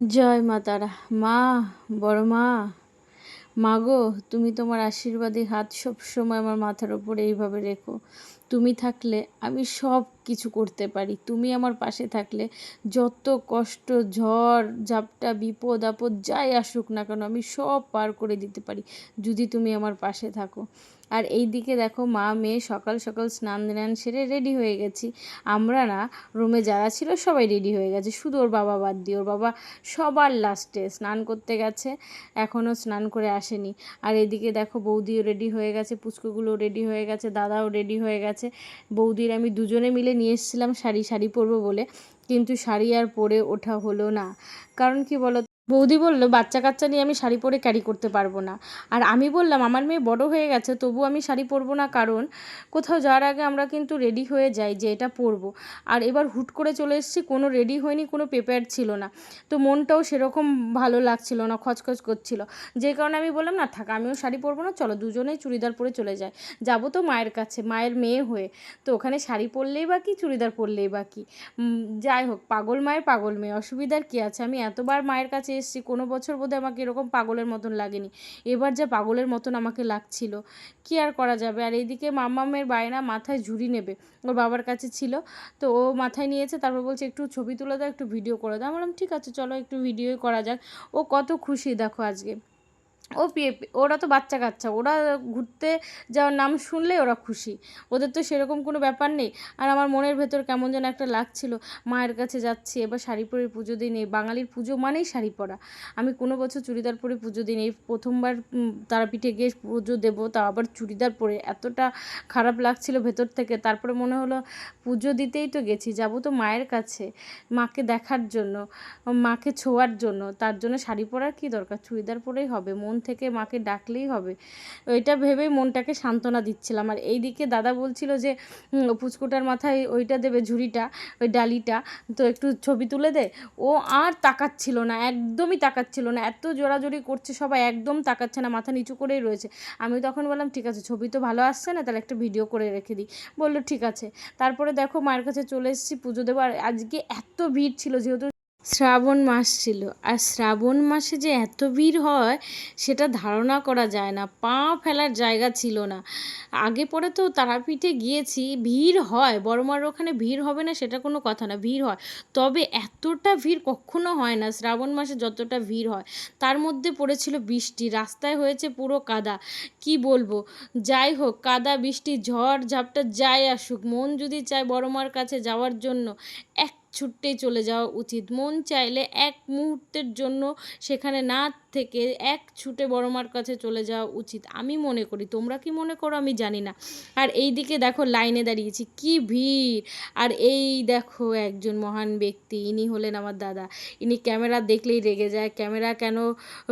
জয় মা তারা। মা, বড় মা। মা গো, তুমি তোমার আশীর্বাদী হাত সব সময় আমার মাথার ওপরে এইভাবে রেখো। তুমি থাকলে আমি সব কিছু করতে পারি। তুমি আমার পাশে থাকলে যত কষ্ট, ঝড়, ঝাপটা, বিপদ, আপদ যাই আসুক না কেন আমি সব পার করে দিতে পারি। যদি তুমি আমার পাশে থাকো। আর এই দিকে দেখো মা, মেয়ে সকাল সকাল স্নান ধান সেরে রেডি হয়ে গেছি। আমরা না রুমে যারা ছিল সবাই রেডি হয়ে গেছে। শুধু ওর বাবা বাদ দিয়ে, ওর বাবা সবার লাস্টে স্নান করতে গেছে এখনও স্নান করে আসেনি। আর এদিকে দেখো বৌদিও রেডি হয়ে গেছে পুচকুগুলো রেডি হয়ে গেছে, দাদাও রেডি হয়ে গেছে। বৌদির আমি দুজনে মিলে নিয়ে এসেছিলাম শাড়ি শাড়ি পরবো বলে। কিন্তু শাড়ি আর পরে ওঠা হলো না। কারণ কি বলো বৌদি বলল, বাচ্চা কাচ্চা নিয়ে আমি শাড়ি পরে ক্যারি করতে পারব না। আর আমি বললাম, আমার মেয়ে বড় হয়ে গেছে তবু আমি শাড়ি পরবো না, কারণ কোথাও যাওয়ার আগে আমরা কিন্তু রেডি হয়ে যাই যে এটা পরবো। আর এবার হুট করে চলে এসেছি, কোনো রেডি হয়নি, কোনো প্রিপেয়ার ছিল না। তো মনটাও সেরকম ভালো লাগছিল না, খচখচ করছিল। যে কারণে আমি বললাম, না থাক, আমিও শাড়ি পরবো না, চলো দুজনেই চুড়িদার পরে চলে যাই। যাব তো মায়ের কাছে, মায়ের মেয়ে হয়ে। তো ওখানে শাড়ি পরলেই বা কি, চুড়িদার পরলেই বা কি। যাই হোক, পাগল মায়ের পাগল মেয়ে, অসুবিধার কী আছে? আমি এতবার মায়ের কাছে এসেছি, কোনো বছর বোধহয় আমাকে এরকম পাগলের মতন লাগেনি। এবার যা পাগলের মতন আমাকে লাগছিল, কি আর করা যাবে? আর এইদিকে মাম্মামের বায়না মাথায় ঝুড়ি নেবে। ওর বাবার কাছে ছিল, তো ও মাথায় নিয়েছে, তারপর বলছে, একটু ছবি তুলে দাও, একটু ভিডিও করে দাও। বললাম, ঠিক আছে, চলো একটু ভিডিওই করা যাক। ও কত খুশি, দেখো আজকে। ও ওরা তো বাচ্চা কাচ্চা, ওরা ঘুরতে যাওয়ার নাম শুনলে ওরা খুশি। ওদের তো সেরকম কোনো ব্যাপার নেই। আর আমার মনের ভেতর কেমন যেন একটা লাগছিল, মায়ের কাছে যাচ্ছি, এবার শাড়ি পরে পুজো দিই নেই বাঙালির পুজো মানেই শাড়ি পরা। আমি কোনো বছর চুড়িদার পরে পুজো দিই নেই প্রথমবার তারাপীঠে গিয়ে পুজো দেবো তা আবার চুড়িদার পরে। এতটা খারাপ লাগছিল ভেতর থেকে, তারপরে মনে হলো পুজো দিতেই তো গেছি, যাব তো মায়ের কাছে, মাকে দেখার জন্য, মাকে ছোঁয়ার জন্য। তার জন্য শাড়ি পরার কী দরকার? চুড়িদার পরেই হবে, মন থেকে মাকে ডাকলেই হবে। ওইটা ভেবেই মনটাকে সান্ত্বনা দিচ্ছিলাম। আর এই দিকে দাদা বলছিল যে পুচকুটার মাথায় ওইটা দেবে ঝুড়িটা, ওই ডালিটা, তো একটু ছবি তুলে দে। ও আর তাকাচ্ছিল না, একদমই তাকাচ্ছিল না। এত জোরাজোরি করছে সবাই, একদম তাকাচ্ছে না, মাথা নিচু করেই রয়েছে। আমি তখন বললাম, ঠিক আছে, ছবি তো ভালো আসছে না, তাহলে একটা ভিডিও করে রেখে দিই। বলল, ঠিক আছে। তারপরে দেখো, মায়ের কাছে চলে এসেছি পুজো দেবো। আর আজকে এত ভিড় ছিল, যেহেতু শ্রাবণ মাস ছিল। আর শ্রাবণ মাসে যে এত ভিড় হয়, সেটা ধারণা করা যায় না। পা ফেলার জায়গা ছিল না। আগে পরে তো তারাপীঠে গিয়েছি, ভিড় হয়। বড়মার ওখানে ভিড় হবে না, সেটা কোনো কথা না, ভিড় হয়। তবে এতটা ভিড় কখনো হয় না, শ্রাবণ মাসে যতটা ভিড় হয়। তার মধ্যে পড়েছিল বৃষ্টি, রাস্তায় হয়েছে পুরো কাদা। কি বলব? যাই হোক, কাদা, বৃষ্টি, ঝড়, ঝাপটা যাই আসুক, মন যদি চায় বড়মার কাছে যাওয়ার জন্য, এক ছুট্টেই চলে যাওয়া উচিত। মন চাইলে এক মুহূর্তের জন্য সেখানে না থেকে এক ছুটে বড় মার কাছে চলে যাওয়া উচিত। আমি মনে করি, তোমরা কি মনে করো আমি জানি না। আর এই দিকে দেখো লাইনে দাঁড়িয়েছি, কি ভিড়! আর এই দেখো একজন মহান ব্যক্তি, ইনি হলেন আমার দাদা। ইনি ক্যামেরা দেখলেই রেগে যায়, ক্যামেরা কেন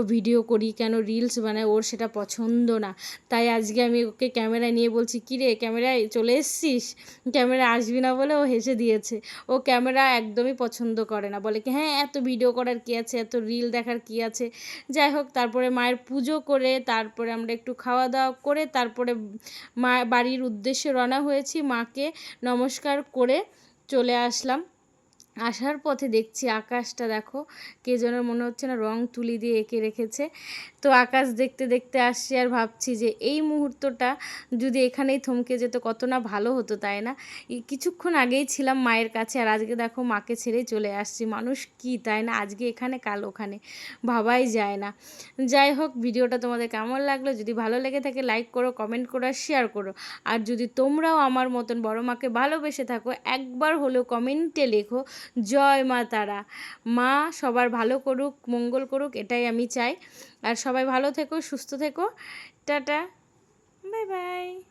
ভিডিও করি, কেন রিলস বানাই, ওর সেটা পছন্দ না। তাই আজকে আমি ওকে ক্যামেরায় নিয়ে বলছি, কী কিরে ক্যামেরায় চলে এসছিস? ক্যামেরা আসবি না বলে ও হেসে দিয়েছে। ও ক্যামেরা একদমই পছন্দ করে না। বলে কি হ্যাঁ এত ভিডিও করার কী আছে? এত রিল দেখার কী আছে? যাই হোক, তারপরে মায়ের পুজো করে, তারপরে আমরা একটু খাওয়া দাওয়া করে, তারপরে মা, বাড়ির উদ্দেশ্যে রওনা হয়েছি মাকে নমস্কার করে চলে আসলাম। আসার পথে দেখছি আকাশটা দেখো, কে যেন মনে হচ্ছে না রং তুলি দিয়ে এঁকে রেখেছে। তো আকাশ দেখতে দেখতে আসছি আর ভাবছি যে এই মুহূর্তটা যদি এখানেই থমকে যেত কত না ভালো হতো, তাই না? কিছুক্ষণ আগেই ছিলাম মায়ের কাছে আর আজকে দেখো মাকে ছেড়েই চলে আসছি। মানুষ কি, তাই না? আজকে এখানে, কাল ওখানে। ভাবাই যায় না। যাই হোক, ভিডিওটা তোমাদের কেমন লাগল? যদি ভালো লেগে থাকে, লাইক করো, কমেন্ট করো আর শেয়ার করো। আর যদি তোমরাও আমার মতন বড় মাকে ভালোবেসে থাকো, একবার হলেও কমেন্টে লেখো জয় মা তারা। মা সবার ভালো করুক, মঙ্গল করুক, এটাই আমি চাই। আর সবাই ভালো থেকো, সুস্থ থেকো। টাটা। Bye bye.